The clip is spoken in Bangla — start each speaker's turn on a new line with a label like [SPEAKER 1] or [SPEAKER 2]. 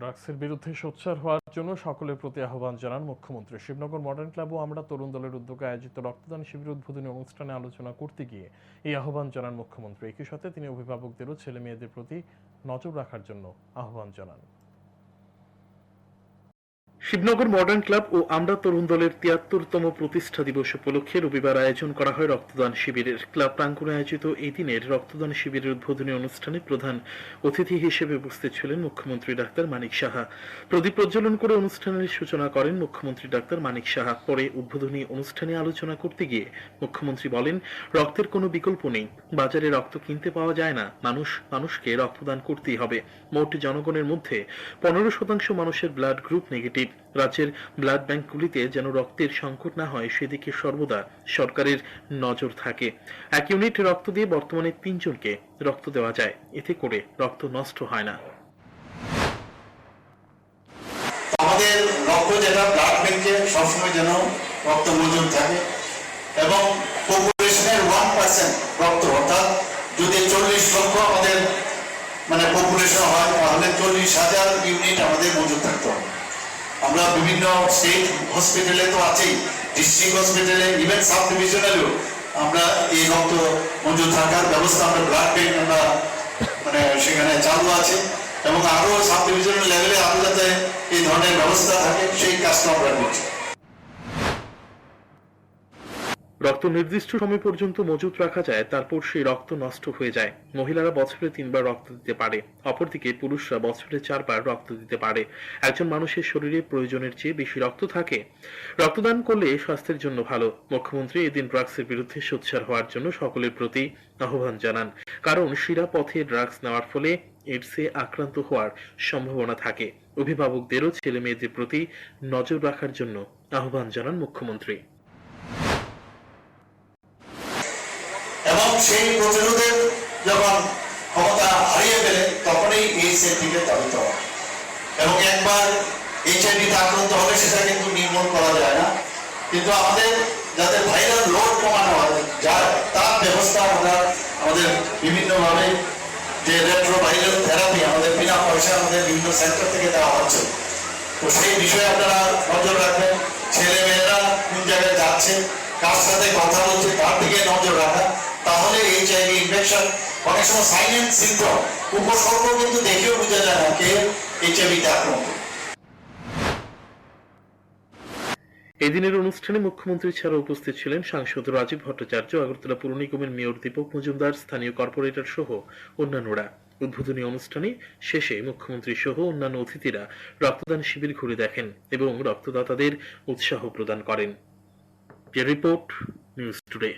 [SPEAKER 1] ড্রাগসের বিরুদ্ধে সোচ্চার হওয়ার জন্য সকলের প্রতি আহ্বান জানান মুখ্যমন্ত্রী শিবনগর মডার্ন ক্লাব ও আমরা তরুণ দলের উদ্যোগে আয়োজিত রক্তদান শিবির উদ্বোধনী অনুষ্ঠানে আলোচনা করতে গিয়ে এই আহ্বান জানান মুখ্যমন্ত্রী একই সাথে তিনি অভিভাবকদেরও ছেলে মেয়েদের প্রতি নজর রাখার জন্য আহ্বান জানান
[SPEAKER 2] শিবনগর মডার্ন ক্লাব ও আমরা তরুণ দলের তিয়াত্তরতম প্রতিষ্ঠা দিবস উপলক্ষে রবিবার আয়োজন করা হয় রক্তদান শিবিরের ক্লাব প্রাঙ্গণে আয়োজিত এই দিনের রক্তদান শিবিরের উদ্বোধনী অনুষ্ঠানে প্রধান অতিথি হিসেবে উপস্থিত ছিলেন মুখ্যমন্ত্রী ডাক্তার মানিক সাহা প্রদীপ প্রজ্বলন করে অনুষ্ঠানের সূচনা করেন মুখ্যমন্ত্রী ডাক্তার মানিক সাহা পরে উদ্বোধনী অনুষ্ঠানে আলোচনা করতে গিয়ে মুখ্যমন্ত্রী বলেন রক্তের কোনো বিকল্প নেই বাজারে রক্ত কিনতে পাওয়া যায় না মানুষ মানুষকে রক্তদান করতেই হবে মোট জনগণের মধ্যে পনেরো শতাংশ মানুষের ব্লাড গ্রুপ নেগেটিভ উচিত রাজ্যের ব্লাড ব্যাংকগুলিতে যেন রক্তের সংকট না হয় সেদিকে সর্বদা সরকারের নজর থাকে এক ইউনিট রক্ত দিয়ে বর্তমানে তিনজনকে রক্ত দেওয়া যায় এতে করে রক্ত নষ্ট হয় না
[SPEAKER 3] আমাদের রক্ত যেটা ব্লাড ব্যাংকে সবসময় যেন রক্ত মজুদ থাকে এবং পপুলেশনের ওয়ান পার্সেন্ট রক্ত অর্থাৎ যদি চল্লিশ লক্ষ আমাদের মানে পপুলেশন হয় তাহলে চল্লিশ হাজার ইউনিট আমাদের মজুদ থাকতে হবে আমরা বিভিন্ন স্টেট হসপিটালে তো আছেই ডিস্ট্রিক্ট হসপিটালে ইভেন সাব ডিভিশনালেও আমরা এই রক্ত মঞ্জুর থাকার ব্যবস্থা আমরা ব্লাড ব্যাংক আমরা মানে সেখানে চালু আছে এবং আরও সাব ডিভিশনাল লেভেলে আরও যাতে এই ধরনের ব্যবস্থা থাকে সেই কাজটা আমরা করছি
[SPEAKER 1] রক্ত নির্দিষ্ট সময় পর্যন্ত মজুত রাখা যায় তারপর সেই রক্ত নষ্ট হয়ে যায় মহিলারা বছরে তিনবার রক্ত দিতে পারে অপরদিকে পুরুষরা বছরে চারবার রক্ত দিতে পারে একজন মানুষের শরীরে প্রয়োজনের চেয়ে বেশি রক্ত থাকে রক্তদান করলে স্বাস্থ্যের জন্য ভালো মুখ্যমন্ত্রী এদিন ড্রাগসের বিরুদ্ধে সোচ্চার হওয়ার জন্য সকলের প্রতি আহ্বান জানান কারণ শিরা পথে ড্রাগস নেওয়ার ফলে এডসে আক্রান্ত হওয়ার সম্ভাবনা থাকে অভিভাবকদেরও ছেলে মেয়েদের প্রতি নজর রাখার জন্য আহ্বান জানান মুখ্যমন্ত্রী
[SPEAKER 3] এবং সেই প্রতিরোধের যখন ক্ষমতা হারিয়ে ফেলে তখনই এইচের দিকে ধাবিত হয় এবং একবার এইচআইভিতে আক্রান্ত হলে সেটা কিন্তু নির্মূল করা যায় না কিন্তু আমাদের যাতে ভাইরাল লোড কমানো হয় যার তার ব্যবস্থা আমরা আমাদের বিভিন্নভাবে যে রেট্রো ভাইরাল থেরাপি আমাদের বিনা পয়সা আমাদের বিভিন্ন সেন্টার থেকে দেওয়া হচ্ছে তো সেই বিষয়ে আপনারা নজর রাখবেন ছেলে মেয়েরা কোন জায়গায় যাচ্ছে কার সাথে কথা বলছে তার দিকে নজর রাখা ডিপ্রেশন অনেক সময় সাইলেন্ট সিনড্রোম উপসর্গ কিন্তু দেখেও বোঝা যায় না কে এইচআইভিতে আক্রান্ত
[SPEAKER 1] এদিনের অনুষ্ঠানে মুখ্যমন্ত্রী ছাড়া উপস্থিত ছিলেন সাংসদ রাজীব ভট্টাচার্য আগরতলা পুর নিগমের মেয়র দীপক মজুমদার স্থানীয় কর্পোরেটর সহ অন্যান্যরা উদ্বোধনী অনুষ্ঠানে শেষে মুখ্যমন্ত্রী সহ অন্যান্য অতিথিরা রক্তদান শিবির ঘুরে দেখেন এবং রক্তদাতাদের উৎসাহ প্রদান করেন রিপোর্ট নিউজ টুডে